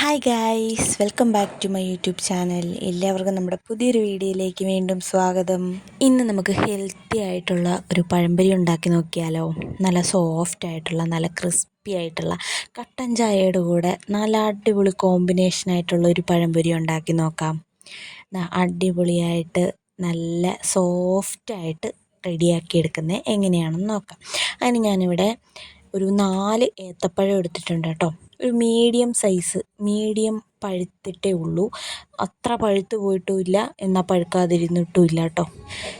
Hi guys welcome back to my YouTube channel എല്ലാവർക്കും നമ്മുടെ പുതിയൊരു വീഡിയോയിലേക്ക് വീണ്ടും സ്വാഗതം. ഇന്ന് നമുക്ക് ഹെൽത്തി ആയിട്ടുള്ള ഒരു പഴംപൊരി ഉണ്ടാക്കി നോക്കിയാലോ? നല്ല സോഫ്റ്റ് ആയിട്ടുള്ള നല്ല ക്രിസ്പി ആയിട്ടുള്ള കട്ടൻ ചായയുടെ കൂടെ നല്ല അടിപൊളി കോമ്പിനേഷൻ ആയിട്ടുള്ള ഒരു പഴംപൊരി ഉണ്ടാക്കി നോക്കാം. അടിപൊളിയായിട്ട് നല്ല സോഫ്റ്റ് ആയിട്ട് റെഡിയാക്കി എടുക്കുന്നത് എങ്ങനെയാണെന്ന് നോക്കാം. അതിന് ഞാനിവിടെ ഒരു നാല് ഏത്തപ്പഴം എടുത്തിട്ടുണ്ട് കേട്ടോ. ഒരു മീഡിയം സൈസ് മീഡിയം പഴുത്തിട്ടേ ഉള്ളൂ. അത്ര പഴുത്ത് പോയിട്ടുമില്ല എന്നാൽ പഴുക്കാതിരുന്നിട്ടും ഇല്ല കേട്ടോ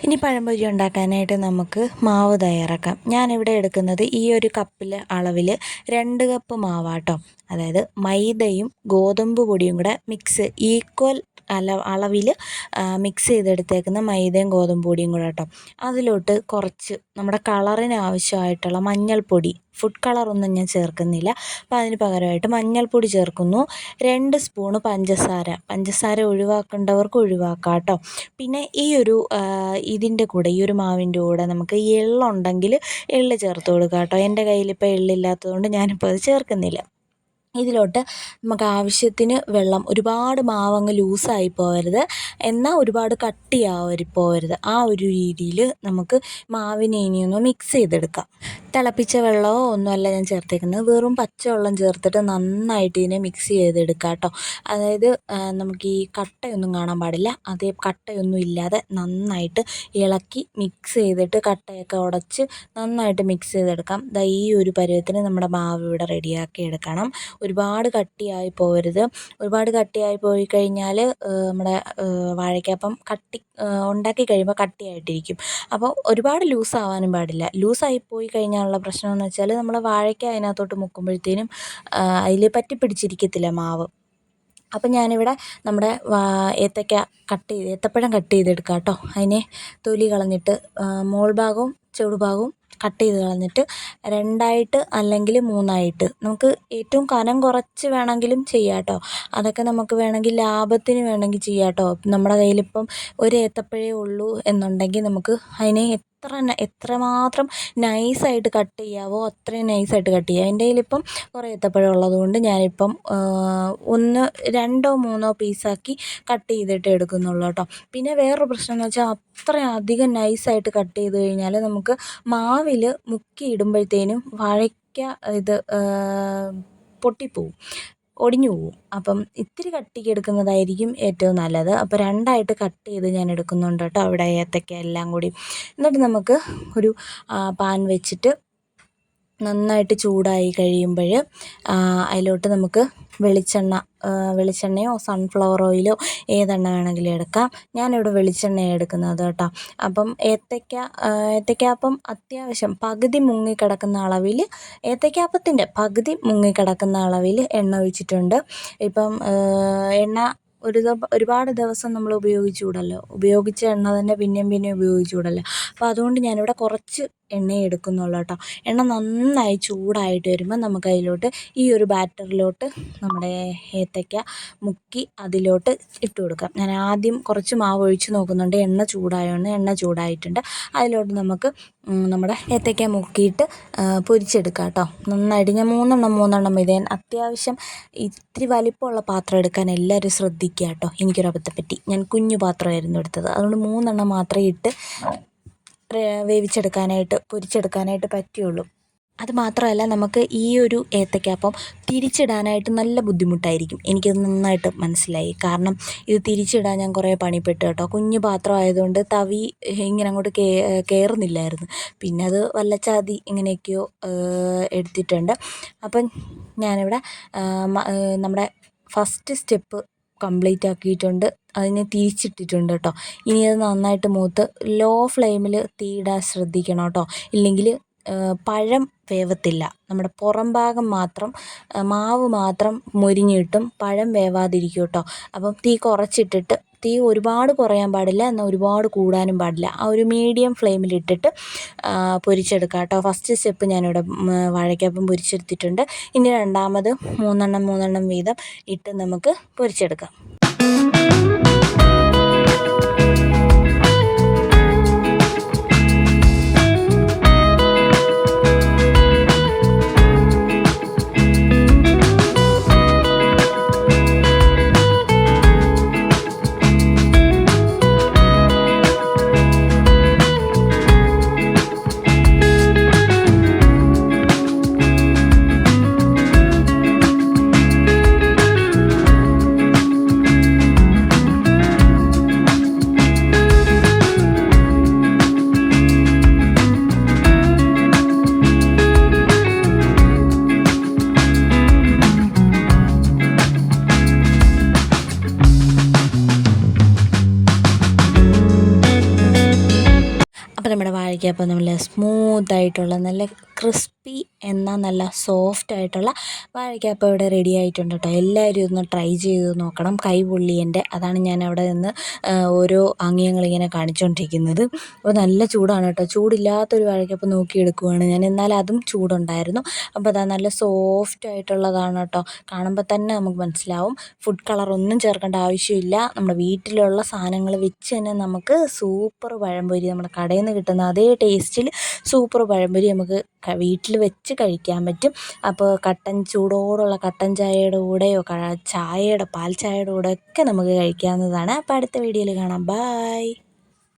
ഇനി പഴംപൊരി ഉണ്ടാക്കാനായിട്ട് നമുക്ക് മാവ് തയ്യാറാക്കാം. ഞാനിവിടെ എടുക്കുന്നത് ഈ ഒരു കപ്പിലെ അളവിൽ രണ്ട് കപ്പ് മാവാട്ടോ അതായത് മൈദയും ഗോതമ്പ് പൊടിയും കൂടെ മിക്സ് ഈക്വൽ അല അളവിൽ മിക്സ് ചെയ്തെടുത്തേക്കുന്ന മൈദയും ഗോതമ്പ് പൊടിയും കൂടെ കേട്ടോ അതിലോട്ട് കുറച്ച് നമ്മുടെ കളറിന് ആവശ്യമായിട്ടുള്ള മഞ്ഞൾപ്പൊടി ഫുഡ് കളറൊന്നും ഞാൻ ചേർക്കുന്നില്ല. അപ്പോൾ അതിന് പകരമായിട്ട് മഞ്ഞൾപ്പൊടി ചേർക്കുന്നു. രണ്ട് സ്പൂണ് പഞ്ചസാര. പഞ്ചസാര ഒഴിവാക്കേണ്ടവർക്ക് ഒഴിവാക്കാം കേട്ടോ. പിന്നെ ഈ ഒരു ഇതിന്റെ കൂടെ ഈ ഒരു മാവിന്റെ കൂടെ നമുക്ക് എള്ളുണ്ടെങ്കിൽ എള്ള് ചേർത്ത് കൊടുക്കാം കേട്ടോ. എന്റെ കയ്യിലിപ്പോൾ എള്ളില്ലാത്തതുകൊണ്ട് ഞാനിപ്പോൾ അത് ചേർക്കുന്നില്ല. ഇതിലോട്ട് നമുക്ക് ആവശ്യത്തിന് വെള്ളം ഒരുപാട് മാവങ്ങ് ലൂസായി പോകരുത് എന്നാൽ ഒരുപാട് കട്ടിയാവരു പോകരുത് ആ ഒരു രീതിയിൽ നമുക്ക് മാവിനെ ഇനിയൊന്ന് മിക്സ് ചെയ്തെടുക്കാം. തിളപ്പിച്ച വെള്ളമോ ഒന്നുമല്ല ഞാൻ ചേർത്തേക്കുന്നത്. വെറും പച്ചവെള്ളം ചേർത്തിട്ട് നന്നായിട്ട് ഇതിനെ മിക്സ് ചെയ്തെടുക്കാം കേട്ടോ. അതായത് നമുക്ക് ഈ കട്ടയൊന്നും കാണാൻ പാടില്ല. അതേ കട്ടയൊന്നും ഇല്ലാതെ നന്നായിട്ട് ഇളക്കി മിക്സ് ചെയ്തിട്ട് കട്ടയൊക്കെ ഉടച്ച് നന്നായിട്ട് മിക്സ് ചെയ്തെടുക്കാം. ദാ ഈ ഒരു പരുവത്തിന് നമ്മുടെ മാവ് ഇവിടെ റെഡിയാക്കി എടുക്കണം. ഒരുപാട് കട്ടിയായി പോകരുത് ഒരുപാട് കട്ടിയായി പോയി കഴിഞ്ഞാൽ നമ്മുടെ വാഴയ്ക്കാപ്പം കട്ടി ഉണ്ടാക്കി കഴിയുമ്പോൾ കട്ടിയായിട്ടിരിക്കും. അപ്പോൾ ഒരുപാട് ലൂസാവാനും പാടില്ല. ലൂസായി പോയി കഴിഞ്ഞാലുള്ള പ്രശ്നമെന്ന് വെച്ചാൽ നമ്മൾ വാഴയ്ക്ക അതിനകത്തോട്ട് മുക്കുമ്പോഴത്തേനും അതിൽ പറ്റി പിടിച്ചിരിക്കത്തില്ല മാവ്. അപ്പം ഞാനിവിടെ നമ്മുടെ ഏത്തയ്ക്ക കട്ട് ചെയ്ത് ഏത്തപ്പഴം കട്ട് ചെയ്തെടുക്കാം കേട്ടോ. അതിനെ തൊലി കളഞ്ഞിട്ട് മോൾ ഭാഗവും ചുവട് കട്ട് ചെയ്ത് കളഞ്ഞിട്ട് രണ്ടായിട്ട് അല്ലെങ്കിൽ മൂന്നായിട്ട് നമുക്ക് ഏറ്റവും കനം കുറച്ച് വേണമെങ്കിലും ചെയ്യാം കേട്ടോ. അതൊക്കെ നമുക്ക് വേണമെങ്കിൽ ലാഭത്തിന് വേണമെങ്കിൽ ചെയ്യാം കേട്ടോ. നമ്മുടെ കയ്യിലിപ്പം ഒരു ഏത്തപ്പഴേ ഉള്ളൂ എന്നുണ്ടെങ്കിൽ നമുക്ക് അതിനെ എത്ര എത്രമാത്രം നൈസായിട്ട് കട്ട് ചെയ്യാവോ അത്രയും നൈസായിട്ട് കട്ട് ചെയ്യാം. എന്റെ കയ്യിലിപ്പം കുറേ ഏത്തപ്പഴം ഉള്ളതുകൊണ്ട് ഞാനിപ്പം ഒന്ന് രണ്ടോ മൂന്നോ പീസാക്കി കട്ട് ചെയ്തിട്ട് എടുക്കുന്നുള്ളൂ കേട്ടോ. പിന്നെ വേറൊരു പ്രശ്നം എന്ന് വെച്ചാൽ അത്രയധികം നൈസായിട്ട് കട്ട് ചെയ്ത് കഴിഞ്ഞാൽ നമുക്ക് മാവിൽ മുക്കി ഇടുമ്പോഴത്തേനും വാഴയ്ക്ക ഇത് പൊട്ടിപ്പോവും. ഒടിഞ്ഞു പോവും. അപ്പം ഇത്തിരി കട്ടിക്ക് എടുക്കുന്നതായിരിക്കും ഏറ്റവും നല്ലത്. അപ്പോൾ രണ്ടായിട്ട് കട്ട് ചെയ്ത് ഞാൻ എടുക്കുന്നുണ്ട് കേട്ടോ. അവിടെ ഏത്തക്ക എല്ലാം കൂടി. എന്നിട്ട് നമുക്ക് ഒരു പാൻ വെച്ചിട്ട് നന്നായിട്ട് ചൂടായി കഴിയുമ്പോൾ അതിലോട്ട് നമുക്ക് വെളിച്ചെണ്ണ വെളിച്ചെണ്ണയോ സൺഫ്ലവർ ഓയിലോ ഏതെണ്ണ വേണമെങ്കിലും എടുക്കാം. ഞാനിവിടെ വെളിച്ചെണ്ണയാണ് എടുക്കുന്നത് കേട്ടോ. അപ്പം ഏത്തയ്ക്ക ഏത്തയ്ക്കാപ്പം അത്യാവശ്യം പകുതി മുങ്ങിക്കിടക്കുന്ന അളവിൽ ഏത്തയ്ക്കാപ്പത്തിന്റെ പകുതി മുങ്ങിക്കിടക്കുന്ന അളവിൽ എണ്ണ ഒഴിച്ചിട്ടുണ്ട്. ഇപ്പം എണ്ണ ഒരു ഒരുപാട് ദിവസം നമ്മൾ ഉപയോഗിച്ചുകൂടല്ലോ ഉപയോഗിച്ച എണ്ണ തന്നെ പിന്നെയും പിന്നെയും ഉപയോഗിച്ചുകൂടല്ലോ അപ്പോൾ അതുകൊണ്ട് ഞാനിവിടെ കുറച്ച് എണ്ണയെ എടുക്കുന്നുള്ളൂ കേട്ടോ എണ്ണ നന്നായി ചൂടായിട്ട് വരുമ്പോൾ നമുക്ക് അതിലോട്ട് ഈ ഒരു ബാറ്ററിലോട്ട് നമ്മുടെ ഏത്തയ്ക്ക മുക്കി അതിലോട്ട് ഇട്ട് കൊടുക്കാം. ഞാൻ ആദ്യം കുറച്ച് മാവ് ഒഴിച്ച് നോക്കുന്നുണ്ട്. എണ്ണ ചൂടായതുകൊണ്ട് എണ്ണ ചൂടായിട്ടുണ്ട്. അതിലോട്ട് നമുക്ക് നമ്മുടെ ഏത്തയ്ക്ക മുക്കിയിട്ട് പൊരിച്ചെടുക്കാം കേട്ടോ നന്നായിട്ട് ഞാൻ മൂന്നെണ്ണം മൂന്നെണ്ണം ഇതേ അത്യാവശ്യം ഇത്തിരി വലിപ്പമുള്ള പാത്രം എടുക്കാൻ എല്ലാവരും ശ്രദ്ധിക്കുക കേട്ടോ. എനിക്കൊരു പറ്റി. ഞാൻ കുഞ്ഞു പാത്രമായിരുന്നു എടുത്തത്. അതുകൊണ്ട് മൂന്നെണ്ണം മാത്രമേ ഇട്ട് വേവിച്ചെടുക്കാനായിട്ട് പൊരിച്ചെടുക്കാനായിട്ട് പറ്റുകയുള്ളൂ അത് മാത്രമല്ല നമുക്ക് ഈ ഒരു ഏത്തയ്ക്കാപ്പം തിരിച്ചിടാനായിട്ട് നല്ല ബുദ്ധിമുട്ടായിരിക്കും. എനിക്കത് നന്നായിട്ട് മനസ്സിലായി. കാരണം ഇത് തിരിച്ചിടാൻ ഞാൻ കുറേ പണിപ്പെട്ടു കേട്ടോ. കുഞ്ഞു പാത്രം ആയതുകൊണ്ട് തവി ഇങ്ങനെ അങ്ങോട്ട് കേ കയറുന്നില്ലായിരുന്നു പിന്നെ അത് വല്ലച്ചാതി ഇങ്ങനെയൊക്കെയോ എടുത്തിട്ടുണ്ട്. അപ്പം ഞാനിവിടെ നമ്മുടെ ഫസ്റ്റ് സ്റ്റെപ്പ് കംപ്ലീറ്റ് ആക്കിയിട്ടുണ്ട്. അതിനെ തിരിച്ചിട്ടിട്ടുണ്ട് കേട്ടോ. ഇനി അത് നന്നായിട്ട് മൂത്ത് ലോ ഫ്ലെയിമിൽ തീയിടാൻ ശ്രദ്ധിക്കണം കേട്ടോ. ഇല്ലെങ്കിൽ പഴം വേവത്തില്ല. നമ്മുടെ പുറം ഭാഗം മാത്രം മാവ് മാത്രം മൊരിഞ്ഞ് കിട്ടും പഴം വേവാതിരിക്കും കേട്ടോ. അപ്പം തീ കുറച്ചിട്ടിട്ട് തീ ഒരുപാട് കുറയാൻ പാടില്ല എന്നാൽ ഒരുപാട് കൂടാനും പാടില്ല. ആ ഒരു മീഡിയം ഫ്ലെയിമിലിട്ടിട്ട് പൊരിച്ചെടുക്കാം കേട്ടോ. ഫസ്റ്റ് സ്റ്റെപ്പ് ഞാനിവിടെ വാഴയ്ക്കപ്പം പൊരിച്ചെടുത്തിട്ടുണ്ട്. ഇനി രണ്ടാമത് മൂന്നെണ്ണം മൂന്നെണ്ണം വീതം ഇട്ട് നമുക്ക് പൊരിച്ചെടുക്കാം. അപ്പോൾ നമ്മുടെ വാഴയ്ക്കപ്പം നമ്മൾ സ്മൂത്തായിട്ടുള്ള നല്ല ക്രിസ്പി എന്ന നല്ല സോഫ്റ്റ് ആയിട്ടുള്ള വാഴക്കാപ്പ ഇവിടെ റെഡി ആയിട്ടുണ്ട് കേട്ടോ എല്ലാവരും ഒന്ന് ട്രൈ ചെയ്ത് നോക്കണം. കൈ പുള്ളിയന്റെ അതാണ് ഞാൻ അവിടെ നിന്ന് ഓരോ ആംഗ്യങ്ങളിങ്ങനെ കാണിച്ചുകൊണ്ടിരിക്കുന്നത് അപ്പോൾ നല്ല ചൂടാണ് കേട്ടോ ചൂടില്ലാത്തൊരു വാഴയ്ക്കപ്പം നോക്കിയെടുക്കുവാണ് ഞാൻ. എന്നാൽ അതും ചൂടുണ്ടായിരുന്നു. അപ്പോൾ അതാ നല്ല സോഫ്റ്റ് ആയിട്ടുള്ളതാണ് കേട്ടോ കാണുമ്പോൾ തന്നെ നമുക്ക് മനസ്സിലാവും. ഫുഡ് കളറൊന്നും ചേർക്കേണ്ട ആവശ്യമില്ല. നമ്മുടെ വീട്ടിലുള്ള സാധനങ്ങൾ വെച്ച് തന്നെ നമുക്ക് സൂപ്പർ പഴംപൊരി നമ്മുടെ കടയിൽ നിന്ന് കിട്ടുന്ന അതേ ടേസ്റ്റിൽ സൂപ്പർ പഴംപൊരി നമുക്ക് വീട്ടിൽ വെച്ച് കഴിക്കാൻ പറ്റും. അപ്പോൾ കട്ടൻ ചൂടോടുള്ള കട്ടൻ ചായയുടെ കൂടെയോ ചായയുടെ പാൽ ചായയുടെ കൂടെയൊക്കെ നമുക്ക് കഴിക്കാവുന്നതാണ്. അപ്പോൾ അടുത്ത വീഡിയോയിൽ കാണാം. ബായ്